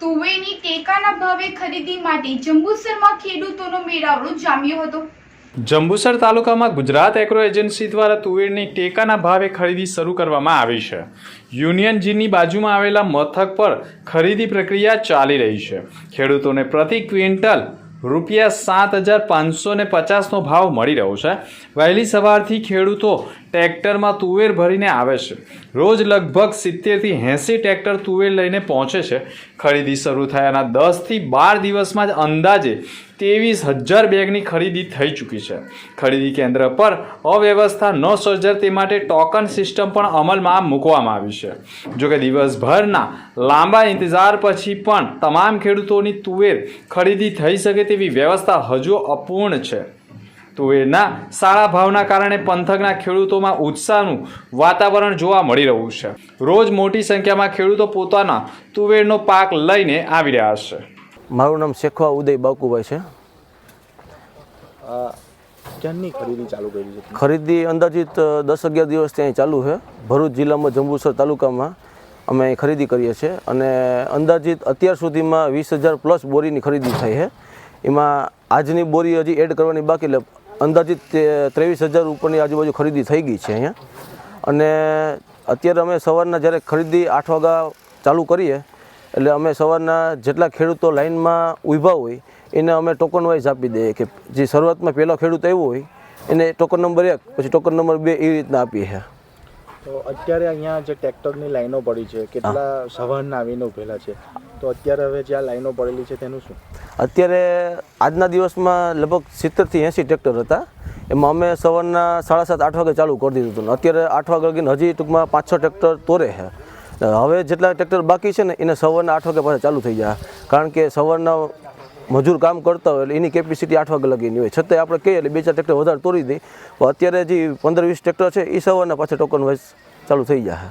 તુવેરની ટેકાના ભાવે ખરીદી માટે જંબુસરમાં ખેડૂતોનો મેળાવડો જામ્યો હતો. જંબુસર તાલુકામાં ગુજરાત એગ્રો એજન્સી દ્વારા તુવેરની ટેકાના ભાવે ખરીદી શરૂ કરવામાં આવી છે. યુનિયન જીની બાજુમાં આવેલા મથક પર ખરીદી પ્રક્રિયા ચાલી રહી છે. ખેડૂતોને પ્રતિ ક્વિન્ટલ રૂપિયા સાત હજાર પાંચસો ને પચાસનો ભાવ મળી રહ્યો છે. વહેલી સવારથી ખેડૂતો ટ્રેક્ટરમાં તુવેર ભરીને આવે છે. રોજ લગભગ સિત્તેરથી એંસી ટ્રેક્ટર તુવેર લઈને પહોંચે છે. ખરીદી શરૂ થયાના દસથી બાર દિવસમાં જ અંદાજે ત્રેવીસ હજાર બેગની ખરીદી થઈ ચૂકી છે. ખરીદી કેન્દ્ર પર અવ્યવસ્થા ન સર્જાય તે માટે ટોકન સિસ્ટમ પણ અમલમાં મૂકવામાં આવી છે. જોકે દિવસભરના લાંબા ઇંતજાર પછી પણ તમામ ખેડૂતોની તુવેર ખરીદી થઈ શકે તેવી વ્યવસ્થા હજુ અપૂર્ણ છે. તુવેરના સારા ભાવના કારણે પંથકના ખેડૂતોમાં ઉત્સાહનું વાતાવરણ જોવા મળી રહ્યું છે. રોજ મોટી સંખ્યામાં ખેડૂતો પોતાના તુવેરનો પાક લઈને આવી રહ્યા છે. મારું નામ શેખવા ઉદય બાકુભાઈ છે. ક્યાંની ખરીદી ચાલુ કરી છે? ખરીદી અંદાજિત દસ અગિયાર દિવસ ત્યાં ચાલુ છે. ભરૂચ જિલ્લામાં જંબુસર તાલુકામાં અમે અહીં ખરીદી કરીએ છીએ અને અંદાજિત અત્યાર સુધીમાં વીસ હજાર પ્લસ બોરીની ખરીદી થઈ છે. એમાં આજની બોરી હજી એડ કરવાની બાકી એટલે અંદાજિત ત્રેવીસ હજાર ઉપરની આજુબાજુ ખરીદી થઈ ગઈ છે અહીંયા. અને અત્યારે અમે સવારના જ્યારે ખરીદી આઠ વાગ્યા ચાલુ કરીએ એટલે અમે સવારના જેટલા ખેડૂતો લાઇનમાં ઊભા હોય એને અમે ટોકન વાઇઝ આપી દઈએ કે જે શરૂઆતમાં પહેલો ખેડૂત આવ્યો હોય એને ટોકન નંબર એક પછી ટોકન નંબર બે એ રીતના આપીએ છીએ તો અત્યારે અહીંયા જે ટ્રેક્ટરની લાઈનો પડી છે કેટલા સવારના આવીને ઉભેલા છે? તો અત્યારે હવે જે આ લાઈનો પડેલી છે તેનું શું? અત્યારે આજના દિવસમાં લગભગ સિત્તેરથી એંસી ટ્રેક્ટર હતા. એમાં અમે સવારના સાડા સાત, આઠ વાગે ચાલુ કરી દીધું હતું. અત્યારે આઠ વાગે લગીને હજી ટૂંકમાં પાંચ છ ટ્રેક્ટર તોરે છે. હવે જેટલા ટ્રેક્ટર બાકી છે ને, એને સવારના આઠ વાગે પાછા ચાલુ થઈ જાય. કારણ કે સવારના મજૂર કામ કરતા હોય એટલે એની કેપેસિટી આઠ વાગે લગીની હોય. છતાંય આપણે કહીએ એટલે બે ચાર ટ્રેક્ટર વધારે તોડી પણ અત્યારે જે પંદર વીસ ટ્રેક્ટર છે એ સવારના પાછા ટોકન વાઇઝ ચાલુ થઈ જાય